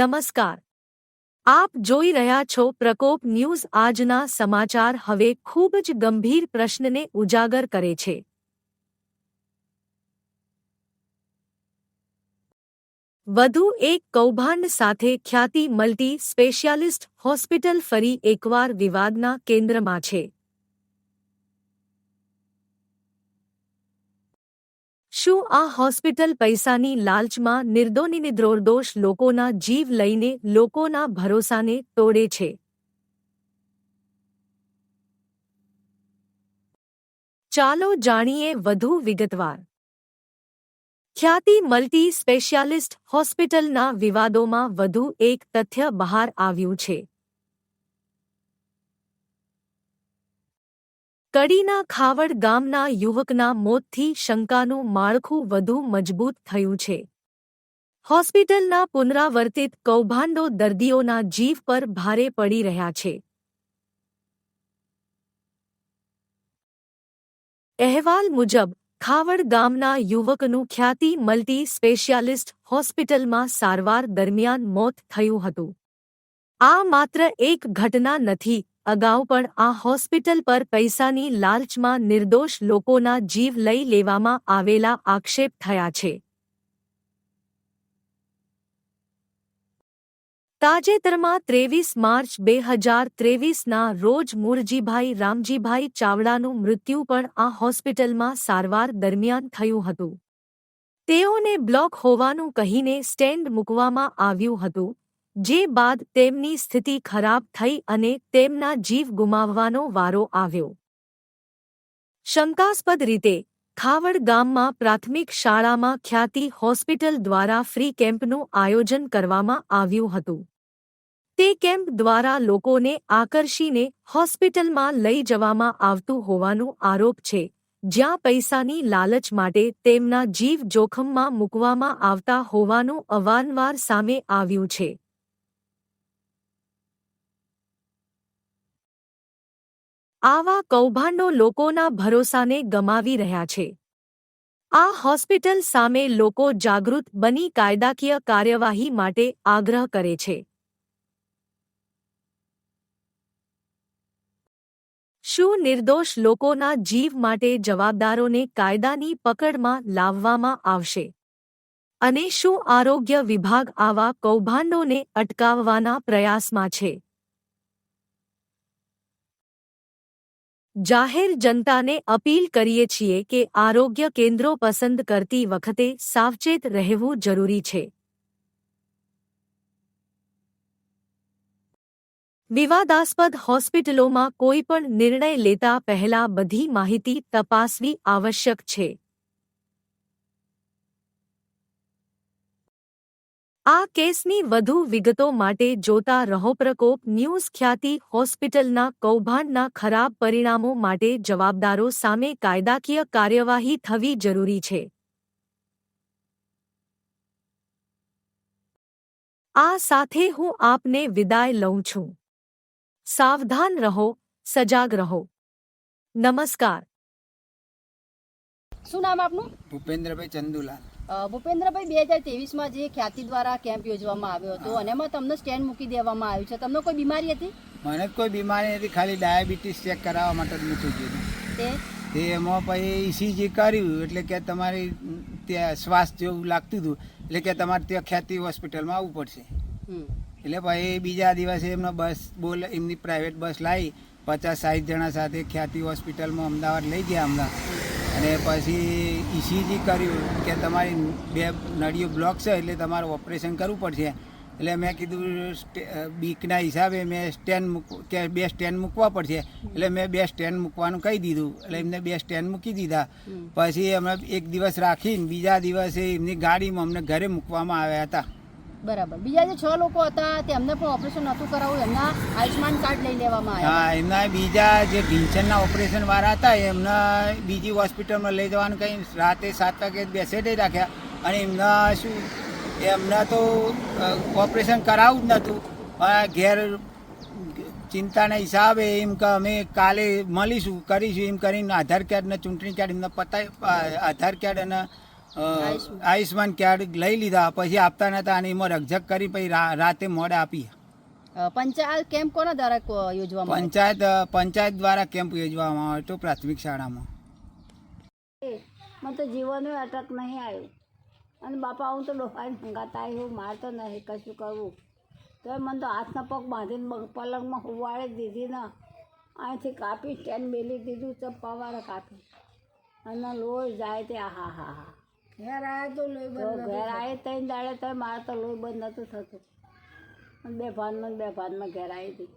નમસ્કાર. આપ જોઈ રહ્યા છો પ્રકોપ ન્યૂઝ આજના સમાચાર હવે ખૂબ જ ગંભીર પ્રશ્નને ઉજાગર કરે છે. વધુ એક કૌભાંડ સાથે ખ્યાતિ મલ્ટી સ્પેશિયાલિસ્ટ હોસ્પિટલ ફરી એકવાર વિવાદના કેન્દ્રમાં છે. શું આ હોસ્પિટલ પૈસાની લાલચમાં નિર્દોનિર્દોષ લોકોના જીવ લઈને લોકોના ભરોસાને તોડે છે? ચાલો જાણીએ વધુ વિગતવાર. ખ્યાતિ મલ્ટી સ્પેશિયાલિસ્ટ હોસ્પિટલના વિવાદોમાં વધુ એક તથ્ય બહાર આવ્યું છે. કડીના ખાવડ ગામના યુવકના મોતથી શંકાનું માળખું વધુ મજબૂત થયું છે. હોસ્પિટલના પુનરાવર્તિત કૌભાંડો દર્દીઓના જીવ પર ભારે પડી રહ્યા છે. અહેવાલ મુજબ, ખાવડ ગામના યુવકનું ખ્યાતિ મલ્ટી સ્પેશિયાલિસ્ટ હોસ્પિટલમાં સારવાર દરમિયાન મોત થયું હતું. આ માત્ર એક ઘટના નથી અગાઉ પણ આ હોસ્પિટલ પર પૈસાની લાલચમાં નિર્દોષ લોકોના જીવ લઈ લેવામાં આવેલા આક્ષેપ થયા છે. તાજેતરમાં ત્રેવીસ માર્ચ બે હજાર ત્રેવીસના રોજ મુરજીભાઈ રામજીભાઈ ચાવડાનું મૃત્યુ પણ આ હોસ્પિટલમાં સારવાર દરમિયાન થયું હતું. તેઓને બ્લોક હોવાનું કહીને સ્ટેન્ડ મૂકવામાં આવ્યું હતું. જે બાદ તેમની સ્થિતિ ખરાબ થઈ અને તેમના જીવ ગુમાવવાનો વારો આવ્યો. શંકાસ્પદ રીતે, ખાવડ ગામમાં પ્રાથમિક શાળામાં ખ્યાતિ હોસ્પિટલ દ્વારા ફ્રી કેમ્પનું આયોજન કરવામાં આવ્યું હતું. તે કેમ્પ દ્વારા લોકોને આકર્ષીને હોસ્પિટલમાં લઈ જવામાં આવતું હોવાનો આરોપ છે, જ્યાં પૈસાની લાલચ માટે તેમના જીવ જોખમમાં મૂકવામાં આવતા હોવાનું અવારનવાર સામે આવ્યું છે. આવા કૌભાંડો લોકોના ભરોસાને ગમાવી રહ્યા છે. આ હોસ્પિટલ સામે લોકો જાગૃત બની કાયદાકીય કાર્યવાહી માટે આગ્રહ કરે છે. શું નિર્દોષ લોકોના જીવ માટે જવાબદારોને કાયદાની પકડમાં લાવવામાં આવશે? અને શું આરોગ્ય વિભાગ આવા કૌભાંડોને અટકાવવાના પ્રયાસમાં છે? જાહેર જનતાને અપીલ કરીએ છીએ કે આરોગ્ય કેન્દ્રો પસંદ કરતી વખતે સાવચેત રહેવું જરૂરી છે. વિવાદાસ્પદ હોસ્પિટલોમાં કોઈપણ નિર્ણય લેતા પહેલા બધી માહિતી તપાસવી આવશ્યક છે. આ કેસની વધુ વિગતો માટે જોતા રહો પ્રકોપ ન્યૂઝ ખ્યાતિ હોસ્પિટલના કૌભાંડના ખરાબ પરિણામો માટે જવાબદારો સામે કાયદાકીય કાર્યવાહી થવી જરૂરી છે. આ સાથે હું આપને વિદાય લઉં છું. સાવધાન રહો સજાગ રહો. નમસ્કાર. શું નામ આપનું? ભૂપેન્દ્રભાઈ ચંદુલાલ. ભૂપેન્દ્રભાઈ બે હજાર ત્રેવીસમાં જે ખ્યાતિ દ્વારા કેમ્પ યોજવામાં આવ્યો હતો અને એમાં તમને સ્ટેન્ડ મૂકી દેવામાં આવ્યું છે તમને કોઈ બીમારી હતી? મને કોઈ બીમારી નથી ખાલી ડાયાબિટીસ ચેક કરાવવા માટે મૂકી દીધું. તે? એમાં પછી ઈસીજી કર્યું એટલે કે તમારી ત્યાં શ્વાસ જેવું લાગતું હતું એટલે કે તમારે ત્યાં ખ્યાતિ હોસ્પિટલમાં આવવું પડશે. એટલે પછી બીજા દિવસે એમનો બસ બોલ એમની પ્રાઇવેટ બસ લાવી પચાસ સાઠ જણા સાથે ખ્યાતિ હોસ્પિટલમાં અમદાવાદ લઈ ગયા અમદાવાદ અને પછી ઇસીજી કર્યું કે તમારી બે નળીઓ બ્લોક છે એટલે તમારે ઓપરેશન કરવું પડશે. એટલે મેં કીધું બીકના હિસાબે મેં સ્ટેન્ડ મૂક કે બે સ્ટેન્ડ મૂકવા પડશે. એટલે મેં બે સ્ટેન્ડ મૂકવાનું કહી દીધું. એટલે એમને બે સ્ટેન્ડ મૂકી દીધા. પછી અમે એક દિવસ રાખીને બીજા દિવસે એમની ગાડીમાં અમને ઘરે મૂકવામાં આવ્યા હતા. બરાબર. બીજા જે છ લોકો હતા, તેમને પણ ઓપરેશન નહોતું કરાવવું એમના આયુષ્માન કાર્ડ લઈ લેવામાં આવ્યા. હા, એમના બીજા જે ભીંચનના ઓપરેશન વાળા હતા, એમના બીજી હોસ્પિટલમાં લઈ જવાનું કંઈ રાતે સાત વાગે બેસેડે રાખ્યા. અને એમના શું, એમના તો ઓપરેશન કરાવવું જ નહોતું. ઘેર ચિંતાના હિસાબે એમ કે અમે કાલે મળીશું, કરીશું, એમ કરીને આધાર કાર્ડ ને ચૂંટણી કાર્ડ એમને પતા આધાર કાર્ડ અને આયુષ્માન. કાર્ડ લઈ લીધા પછી આપતા નતા અને એમાં રકઝક કરી પછી રાતે મોડે આપી. પંચાયત કેમ્પ કોના દ્વારા યોજવામાં પંચાયત પંચાયત દ્વારા કેમ્પ યોજવામાં આવ્યો હતો પ્રાથમિક શાળામાં. મને તો જીવનનો અટક નહીં આવ્યું. અને બાપા હું તો ડોહાઈ હંગાતા આવ્યું મારે તો નહીં કશું કરવું. તો મને તો હાથના પગ બાંધીને પલંગમાં હુવાળી દીધી ને અહીંથી કાપી સ્ટેન્ડ મેલી દીધું ચપ્પાવાળા કાપી. અને લોહી જાય તે હા હા હા. ઘેર આવ્યા તો લોહી બંધ ઘેર આવે ત્રણ દાડે તો મારે તો લોહી બંધ નહોતું થતું. બે ભાનમાં બે ભાનમાં ઘેર આવી હતી.